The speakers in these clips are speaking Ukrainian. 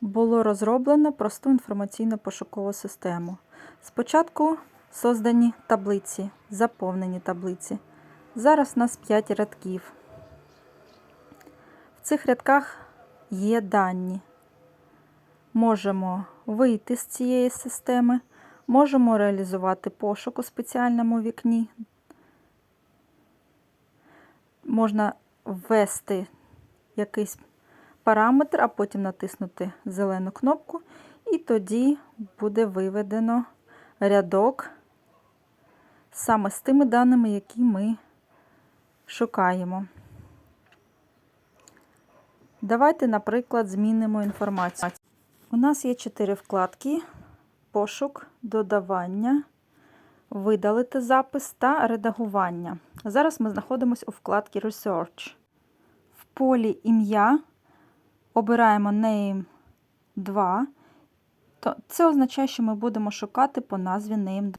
було розроблено просту інформаційно-пошукову систему. Спочатку создані таблиці, заповнені таблиці. Зараз у нас 5 рядків. В цих рядках є дані. Можемо вийти з цієї системи, можемо реалізувати пошук у спеціальному вікні. Можна ввести якийсь параметр, а потім натиснути зелену кнопку, і тоді буде виведено рядок саме з тими даними, які ми шукаємо. Давайте, наприклад, змінимо інформацію. У нас є чотири вкладки: пошук, додавання, видалити запис та редагування. Зараз ми знаходимося у вкладці Research. В полі ім'я обираємо Name 2. То це означає, що ми будемо шукати по назві Name 2.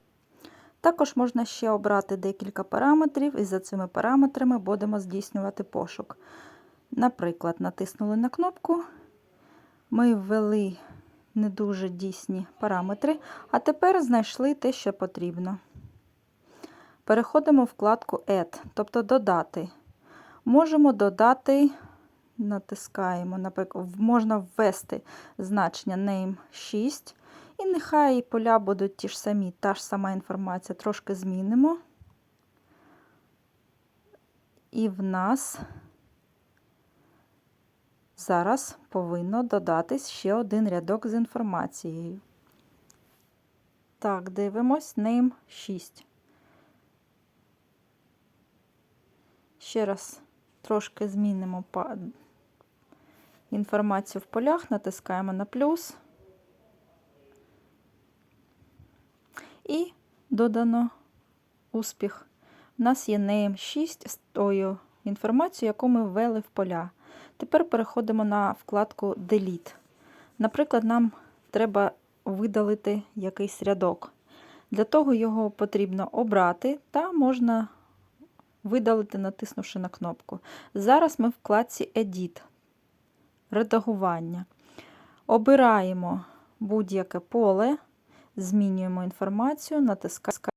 Також можна ще обрати декілька параметрів, і за цими параметрами будемо здійснювати пошук. Наприклад, натиснули на кнопку, ми ввели не дуже дійсні параметри, а тепер знайшли те, що потрібно. Переходимо в вкладку Add, тобто додати. Можемо додати, натискаємо, наприклад, можна ввести значення name 6, і нехай поля будуть ті ж самі, та ж сама інформація, трошки змінимо. І в нас зараз повинно додатись ще один рядок з інформацією. Так, дивимось name 6. Ще раз трошки змінимо інформацію в полях, натискаємо на плюс. І додано успіх. У нас є name 6 з тою інформацією, яку ми ввели в поля. Тепер переходимо на вкладку Delete. Наприклад, нам треба видалити якийсь рядок. Для того його потрібно обрати та можна видалити, натиснувши на кнопку. Зараз ми в вкладці Edit, редагування. Обираємо будь-яке поле, змінюємо інформацію, натискаємо